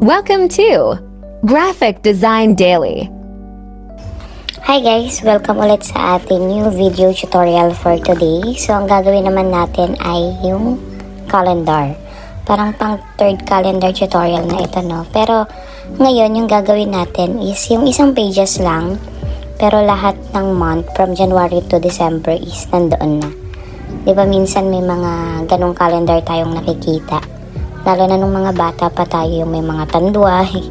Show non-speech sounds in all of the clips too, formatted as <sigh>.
Welcome to Graphic Design Daily. Hi guys! Welcome ulit sa ating new video tutorial for today. So, ang gagawin naman natin ay yung calendar. Parang pang third calendar tutorial na ito, no? Pero, ngayon, yung gagawin natin is yung isang pages lang. Pero lahat ng month from January to December is nandoon na. Di ba minsan may mga ganong calendar tayong nakikita. Lalo na nung mga bata pa tayo, yung may mga tanduay,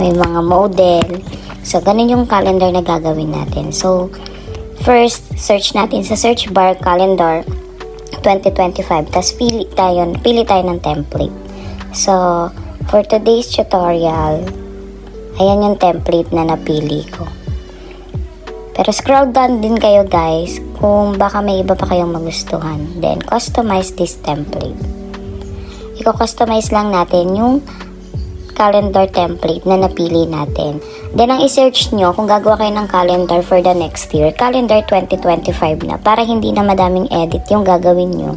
may mga model. So, ganun yung calendar na gagawin natin. So, first, search natin sa search bar calendar 2025. Tapos, pili tayo, pili tayo ng template. So, for today's tutorial, ayan yung template na napili ko. Pero scroll down din kayo guys kung baka may iba pa kayong magustuhan. Then, customize this template. Iko-customize lang natin yung calendar template na napili natin. Then, ang i-search nyo kung gagawa kayo ng calendar for the next year, calendar 2025 na, para hindi na madaming edit yung gagawin nyo.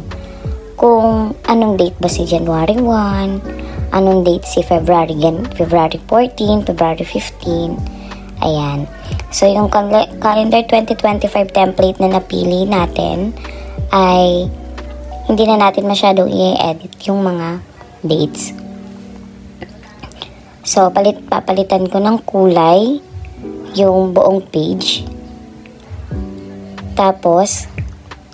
Kung anong date ba si January 1, anong date si February, February 14, February 15, ayan. So, yung cal- calendar 2025 template na napili natin ay hindi na natin masyadong i-edit yung mga dates. So, palit, papalitan ko ng kulay yung buong page. Tapos,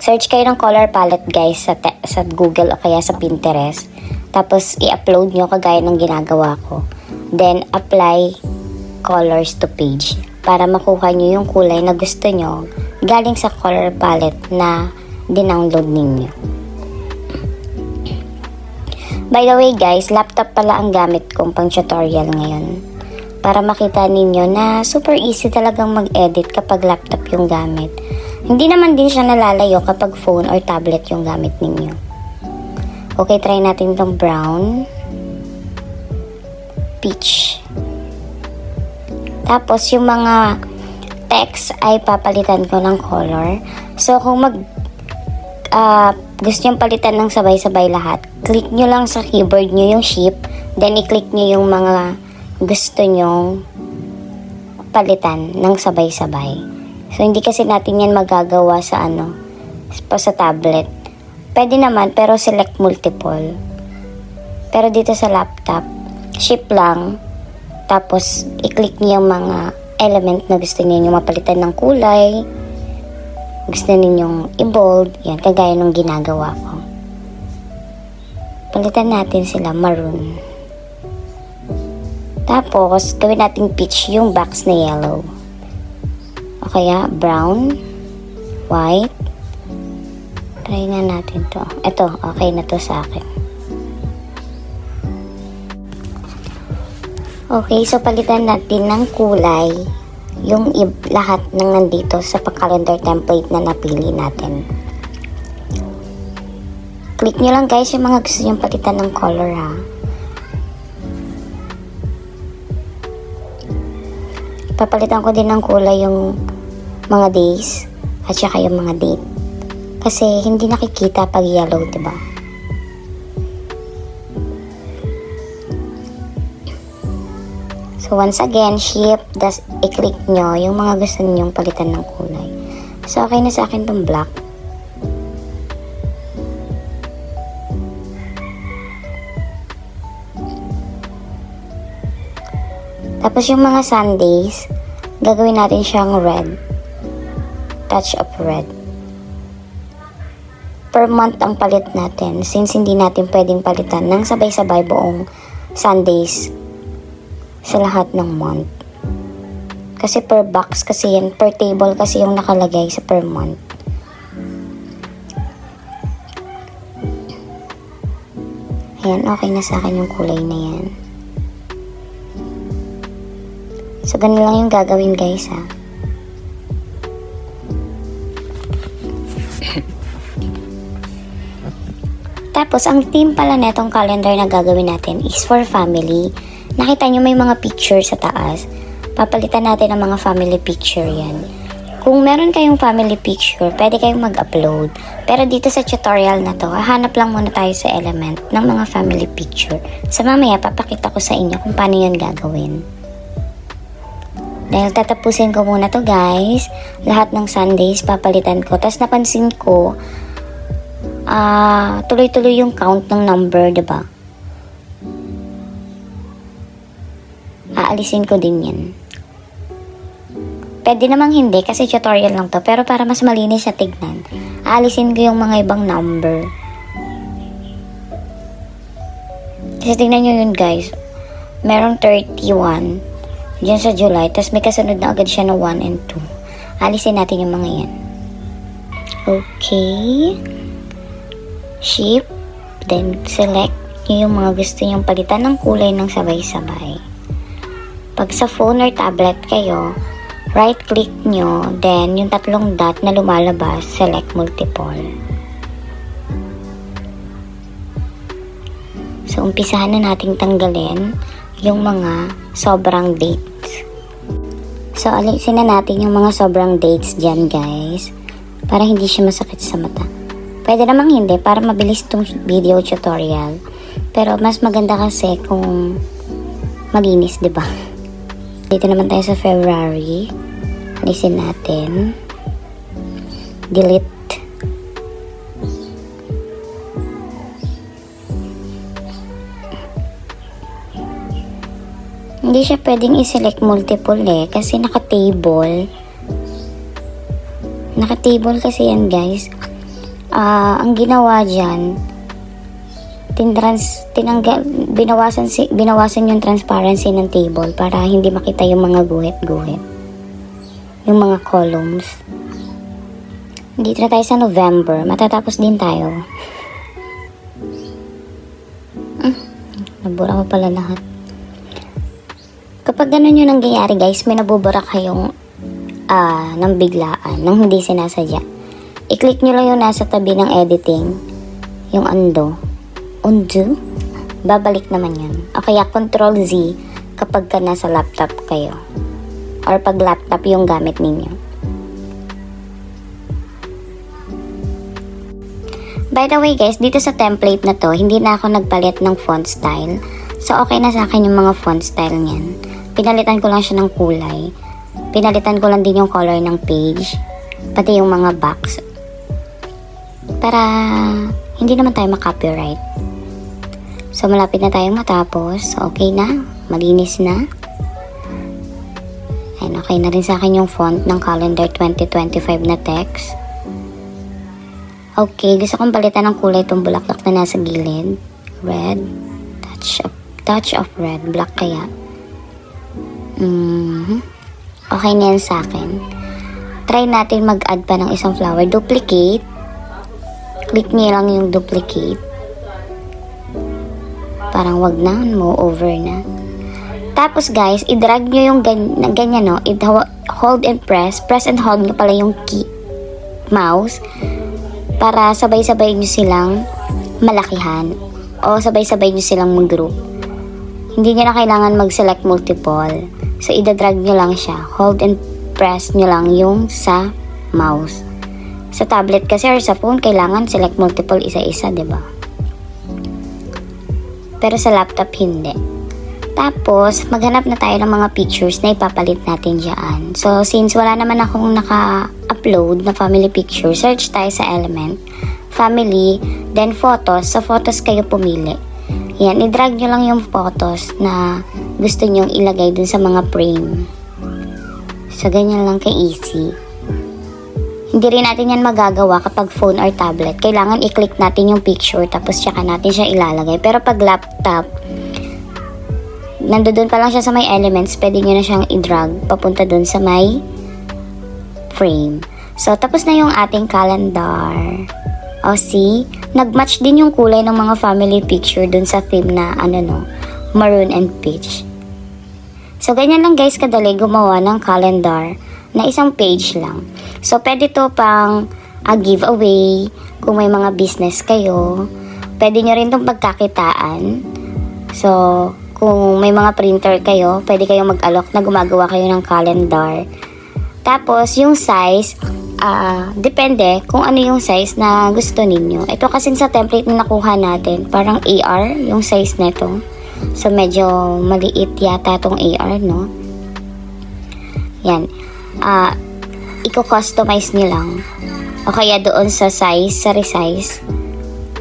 search kayo ng color palette guys sa, sa Google o kaya sa Pinterest. Tapos, i-upload nyo kagaya ng ginagawa ko. Then, apply colors to page para makuha nyo yung kulay na gusto nyo galing sa color palette na dinownload ninyo. By the way guys, laptop pala ang gamit kong pang tutorial ngayon. Para makita ninyo na super easy talagang mag-edit kapag laptop yung gamit. Hindi naman din siya nalalayo kapag phone or tablet yung gamit ninyo. Okay, try natin tong brown. Peach. Tapos yung mga text ay papalitan ko ng color. So kung mag ah, gusto nyo palitan ng sabay-sabay lahat, click nyo lang sa keyboard nyo yung shift, then i-click nyo yung mga gusto nyong palitan ng sabay-sabay. So, hindi kasi natin yan magagawa sa ano, pa sa tablet. Pwede naman, pero select multiple. Pero dito sa laptop, shift lang, tapos i-click nyo yung mga element na gusto niyo mapalitan ng kulay, gusto ninyong i-bold, yan, kagaya ng ginagawa ko. Palitan natin sila maroon. Tapos, gawin natin peach yung box na yellow. O kaya, brown, white. Try nga natin to. Ito, okay na to sa akin. Okay, so palitan natin ng kulay yung lahat ng nandito sa pa-calendar template na napili natin. Click nyo lang guys yung mga gusto nyo palitan ng color ha. Papalitan ko din ng kulay yung mga days at saka yung mga date. Kasi hindi nakikita pag yellow, 'di ba? So once again, shift, das i-click nyo yung mga gusto ninyong palitan ng kulay. So okay na sa akin tong black. Tapos yung mga Sundays, gagawin natin siyang red. Touch of red. Per month ang palit natin since hindi natin pwedeng palitan ng sabay-sabay buong Sundays sa lahat ng month. Kasi per box kasi yan, per table kasi yung nakalagay sa per month. Ayan, okay na sa akin yung kulay na yan. So, ganun lang yung gagawin guys ha. Tapos, ang theme pala netong calendar na gagawin natin is for family. Nakita nyo may mga picture sa taas. Papalitan natin ang mga family picture yan. Kung meron kayong family picture, pwede kayong mag-upload. Pero dito sa tutorial na to, hahanap lang muna tayo sa element ng mga family picture. Sa mamaya, papakita ko sa inyo kung paano yun gagawin. Dahil tatapusin ko muna to guys, lahat ng Sundays papalitan ko. Tapos napansin ko, ah tuloy-tuloy yung count ng number, ba? Aalisin ko din yan. Pwede namang hindi kasi tutorial lang to. Pero para mas malinis siya tignan, aalisin ko yung mga ibang number. Kasi tingnan nyo yun guys. Merong 31 dyan sa July. Tapos may kasunod na agad siya ng 1 and 2. Alisin natin yung mga yan. Okay. Ship. Then select nyo yung mga gusto nyong palitan ng kulay ng sabay-sabay. Pag sa phone or tablet kayo, right click nyo, then yung tatlong dot na lumalabas, select multiple. So, umpisahan na nating tanggalin yung mga sobrang dates. So, alisin na natin yung mga sobrang dates dyan, guys. Para hindi siya masakit sa mata. Pwede namang hindi, para mabilis tong video tutorial. Pero, mas maganda kasi kung malinis, ba? <laughs> Dito naman tayo sa February. Alisin natin. Delete. Hindi siya pwedeng i-select multiple eh, kasi naka-table. Naka-table kasi yan guys. Ah, ang ginawa dyan, tintrans, tinanggal, binawasan, si, binawasan yung transparency ng table para hindi makita yung mga guhit-guhit. Yung mga columns. Dito na tayo sa November. Matatapos din tayo. Hmm, nabura ko pala lahat. Kapag ganun yung nangyayari guys, may nabubura kayong ah, ng biglaan, nang hindi sinasadya. I-click nyo lang yung nasa tabi ng editing, yung undo. Undo? Babalik naman yun. O kaya control Z kapag ka nasa laptop kayo. Or pag laptop yung gamit ninyo. By the way guys, dito sa template na to, hindi na ako nagpalit ng font style. So okay na sa akin yung mga font style niyan. Pinalitan ko lang siya ng kulay. Pinalitan ko lang din yung color ng page. Pati yung mga box. Para hindi naman tayo makopyright. So malapit na tayong matapos. Okay na. Malinis na. Ayan, okay na rin sa akin yung font ng calendar 2025 na text. Okay, gusto kong palitan ng kulay itong bulaklak na nasa gilid. Red. Touch of, touch of red. Black kaya. Mhm. Okay na yan sa akin. Try natin mag-add pa ng isang flower. Duplicate. Click niyo lang yung duplicate. Parang wag na, mo over na. Tapos guys, i-drag nyo yung ganyan, ganyan no, i-hold and press, press and hold nyo pala yung key, mouse, para sabay-sabay nyo silang malakihan o sabay-sabay nyo silang mag-group. Hindi nyo na kailangan mag-select multiple. So, ida-drag nyo lang siya. Hold and press nyo lang yung sa mouse. Sa tablet kasi or sa phone, kailangan select multiple isa-isa, ba? Pero sa laptop, hindi. Tapos, maghanap na tayo ng mga pictures na ipapalit natin dyan. So, since wala naman akong naka-upload na family picture, search tayo sa element, family, then photos. Sa photos kayo pumili. Yan, i-drag nyo lang yung photos na gusto nyong ilagay dun sa mga frame. So, ganyan lang ka-easy. Hindi rin natin yan magagawa kapag phone or tablet. Kailangan i-click natin yung picture tapos tsaka natin siya ilalagay. Pero pag laptop, nandoon pa lang siya sa may elements, pwede nyo na siyang i-drag papunta dun sa may frame. So, tapos na yung ating calendar. O, see? Nag-match din yung kulay ng mga family picture dun sa theme na, ano no, maroon and peach. So, ganyan lang guys kadali gumawa ng calendar na isang page lang. So, pwede to pang a giveaway kung may mga business kayo. Pwede nyo rin itong pagkakitaan. So, kung may mga printer kayo, pwede kayong mag-alok na gumagawa kayo ng calendar. Tapos, yung size, ah, depende kung ano yung size na gusto ninyo. Ito kasi sa template na nakuha natin, parang AR yung size nito. So, medyo maliit yata tong AR, no? Yan. Ah, i-customize nyo lang. O kaya doon sa size, sa resize.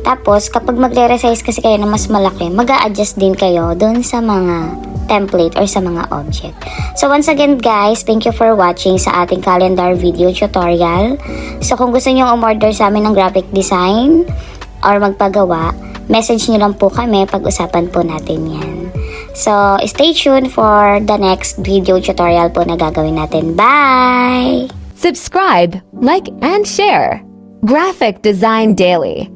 Tapos, kapag magre-resize kasi kayo na mas malaki, mag adjust din kayo doon sa mga template or sa mga object. So, once again guys, thank you for watching sa ating calendar video tutorial. So, kung gusto nyo umorder sa amin ng graphic design or magpagawa, message nyo lang po kami, pag-usapan po natin yan. So, stay tuned for the next video tutorial po na gagawin natin. Bye! Subscribe, like, and share. Graphic Design Daily.